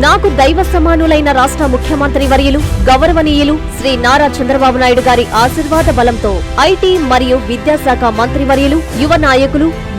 నాకు దైవ సమానులైన రాష్ట్ర ముఖ్యమంత్రి వర్యులు గౌరవనీయులు శ్రీ నారా చంద్రబాబు నాయుడు గారి ఆశీర్వాద బలంతో ఐటీ మరియు విద్యాశాఖ మంత్రి వర్యులు యువ నాయకులు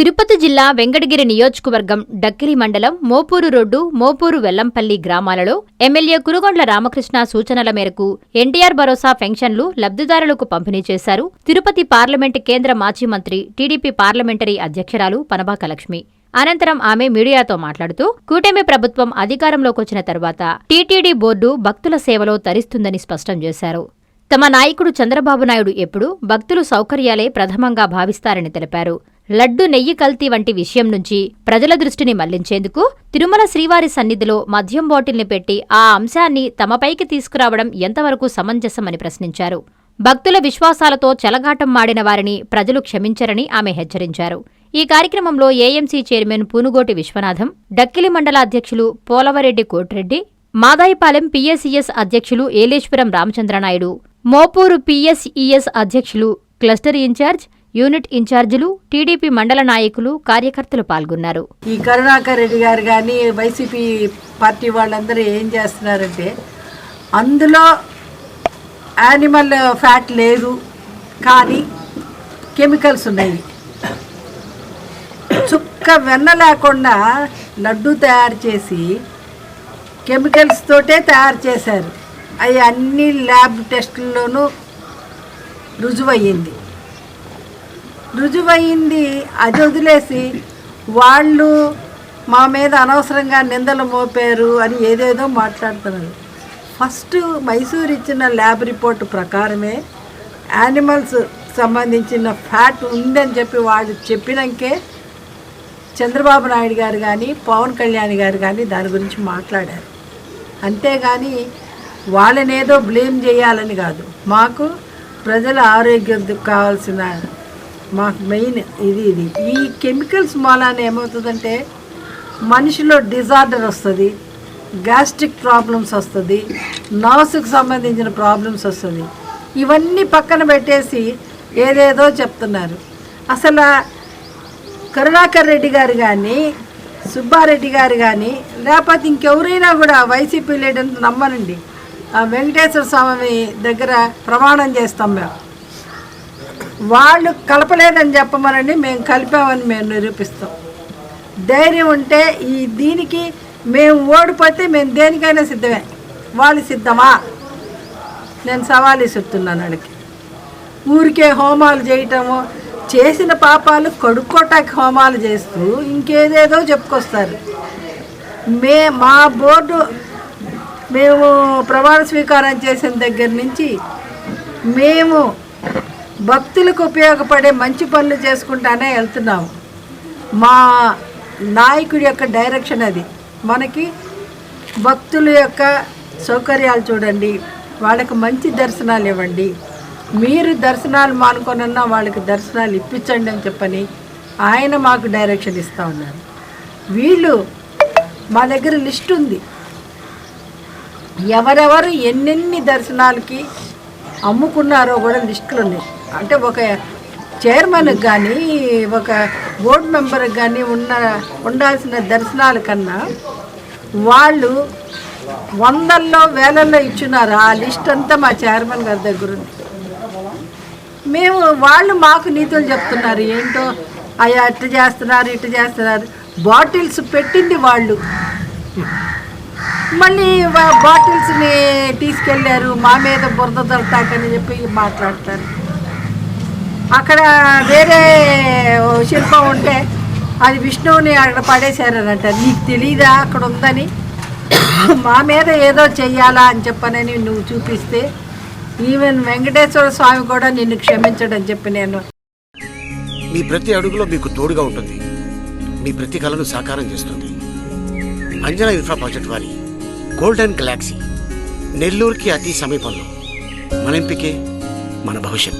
తిరుపతి జిల్లా వెంకటగిరి నియోజకవర్గం డక్కిలి మండలం మోపూరు రోడ్డు మోపూరు వెల్లంపల్లి గ్రామాలలో ఎమ్మెల్యే కురుగొండ్ల రామకృష్ణ సూచనల మేరకు ఎన్టీఆర్ భరోసా పెన్షన్లు లబ్ధిదారులకు పంపిణీ చేశారు. తిరుపతి పార్లమెంటు కేంద్ర మాజీ మంత్రి టీడీపీ పార్లమెంటరీ అధ్యక్షురాలు పనబాక లక్ష్మి అనంతరం ఆమె మీడియాతో మాట్లాడుతూ కూటమి ప్రభుత్వం అధికారంలోకి వచ్చిన తర్వాత టీటీడీ బోర్డు భక్తుల సేవలో తరిస్తుందని స్పష్టం చేశారు. తమ నాయకుడు చంద్రబాబు నాయుడు ఎప్పుడూ భక్తులు సౌకర్యాలే ప్రథమంగా భావిస్తారని తెలిపారు. లడ్డు నెయ్యి కల్తీ వంటి విషయం నుంచి ప్రజల దృష్టిని మళ్ళించేందుకు తిరుమల శ్రీవారి సన్నిధిలో మద్యం బాటిల్ని పెట్టి ఆ అంశాన్ని తమపైకి తీసుకురావడం ఎంతవరకు సమంజసమని ప్రశ్నించారు. భక్తుల విశ్వాసాలతో చెలగాటం మాడిన వారిని ప్రజలు క్షమించరని ఆమె హెచ్చరించారు. ఈ కార్యక్రమంలో ఏఎంసీ చైర్మన్ పూనుగోటి విశ్వనాథం డక్కిలి మండల అధ్యక్షులు పోలవరెడ్డి కోటిరెడ్డి మాదాయిపాలెం పీఎస్ఈఎస్ అధ్యక్షులు ఏలేశ్వరం రామచంద్రనాయుడు మోపూరు పిఎస్ఈఎస్ అధ్యక్షులు క్లస్టర్ ఇన్ఛార్జ్ యూనిట్ ఇన్ఛార్జీలు టీడీపీ మండల నాయకులు కార్యకర్తలు పాల్గొన్నారు. ఈ కరుణాకర్ రెడ్డి గారు కానీ వైసీపీ పార్టీ వాళ్ళందరూ ఏం చేస్తున్నారంటే అందులో యానిమల్ ఫ్యాట్ లేదు కానీ కెమికల్స్ ఉన్నాయి. చుక్క వెన్న లేకుండా లడ్డు తయారు చేసి కెమికల్స్ తోటే తయారు చేశారు. అవి అన్ని ల్యాబ్ టెస్టుల్లోనూ రుజువయ్యింది. రుజువైంది అది వదిలేసి వాళ్ళు మా మీద అనవసరంగా నిందలు మోపారు అని ఏదేదో మాట్లాడుతున్నారు. ఫస్ట్ మైసూర్ ఇచ్చిన ల్యాబ్ రిపోర్ట్ ప్రకారమే యానిమల్స్ సంబంధించిన ఫ్యాట్ ఉందని చెప్పి వాళ్ళు చెప్పినాకే చంద్రబాబు నాయుడు గారు కానీ పవన్ కళ్యాణ్ గారు కానీ దాని గురించి మాట్లాడారు. అంతేగాని వాళ్ళని ఏదో బ్లేమ్ చేయాలని కాదు. మాకు ప్రజల ఆరోగ్యం కావాల్సిన మాకు మెయిన్ ఇది ఇది. ఈ కెమికల్స్ మూలాన ఏమవుతుందంటే మనిషిలో డిజార్డర్ వస్తుంది గ్యాస్ట్రిక్ ప్రాబ్లమ్స్ వస్తుంది నర్సుకు సంబంధించిన ప్రాబ్లమ్స్ వస్తుంది. ఇవన్నీ పక్కన పెట్టేసి ఏదేదో చెప్తున్నారు. అసలు కరుణాకర్ రెడ్డి గారు కానీ సుబ్బారెడ్డి గారు కానీ లేకపోతే ఇంకెవరైనా కూడా వైసీపీ లీడర్ నమ్మనండి. ఆ వెంకటేశ్వర స్వామి దగ్గర ప్రమాణం చేస్తాం మేము. వాళ్ళు కలపలేదని చెప్పమనండి మేము కలిపామని మేము నిరూపిస్తాం. ధైర్యం ఉంటే ఈ దీనికి మేము ఓడిపోతే మేము దేనికైనా సిద్ధమే. వాళ్ళు సిద్ధమా? నేను సవాలు ఇస్తున్నాను వాళ్ళకి. ఊరికే హోమాలు చేయటము చేసిన పాపాలు కడుక్కోటానికి హోమాలు చేస్తూ ఇంకేదేదో చెప్పుకొస్తారు. మే మా బోర్డు మేము ప్రమాణ స్వీకారం చేసిన దగ్గర నుంచి మేము భక్తులకు ఉపయోగపడే మంచి పనులు చేసుకుంటానే వెళ్తున్నాము మా నాయకుడి యొక్క డైరెక్షన్ అది. మనకి భక్తుల యొక్క సౌకర్యాలు చూడండి. వాళ్ళకి మంచి దర్శనాలు ఇవ్వండి. మీరు దర్శనాలు మానుకొనన్నా వాళ్ళకి దర్శనాలు ఇప్పించండి అని చెప్పని ఆయన మాకు డైరెక్షన్ ఇస్తూ ఉన్నారు. వీళ్ళు మా దగ్గర లిస్ట్ ఉంది. ఎవరెవరు ఎన్నెన్ని దర్శనాలకి అమ్ముకున్నారో కూడా లిస్టులు ఉన్నాయి. అంటే ఒక చైర్మన్కి కానీ ఒక బోర్డు మెంబర్కి కానీ ఉన్న ఉండాల్సిన దర్శనాల కన్నా వాళ్ళు వందల్లో వేలల్లో ఇచ్చినారు ఆ లిస్ట్ అంతా మా చైర్మన్ గారి దగ్గర ఉంది. మేము వాళ్ళు మాకు నీతులు చెప్తున్నారు ఏంటో అయ్యా ఇట్ట చేస్తున్నారు ఇట్ట చేస్తున్నారు. బాటిల్స్ పెట్టింది వాళ్ళు. మళ్ళీ బాటిల్స్ని తీసుకెళ్ళారు మా మీద బురద తలటాకని చెప్పి మాట్లాడతారు. అక్కడ వేరే శిల్పం ఉంటే అది విష్ణువుని అక్కడ పడేశారనంట నీకు తెలీదా? అక్కడ ఉందని. మా మీద ఏదో చెయ్యాలా అని చెప్పనని నువ్వు చూపిస్తే ఈవెన్ వెంకటేశ్వర స్వామి కూడా నిన్ను క్షమించడని చెప్పి నేను. మీ ప్రతి అడుగులో మీకు తోడుగా ఉంటుంది. మీ ప్రతి కళను సాకారం చేస్తుంది. అంజనా ఇన్ఫ్రా ప్రాజెక్ట్ వారి గోల్డెన్ గెలాక్సీ నెల్లూరుకి అతి సమీపంలో. మన ఎంపికే మన భవిష్యత్తు.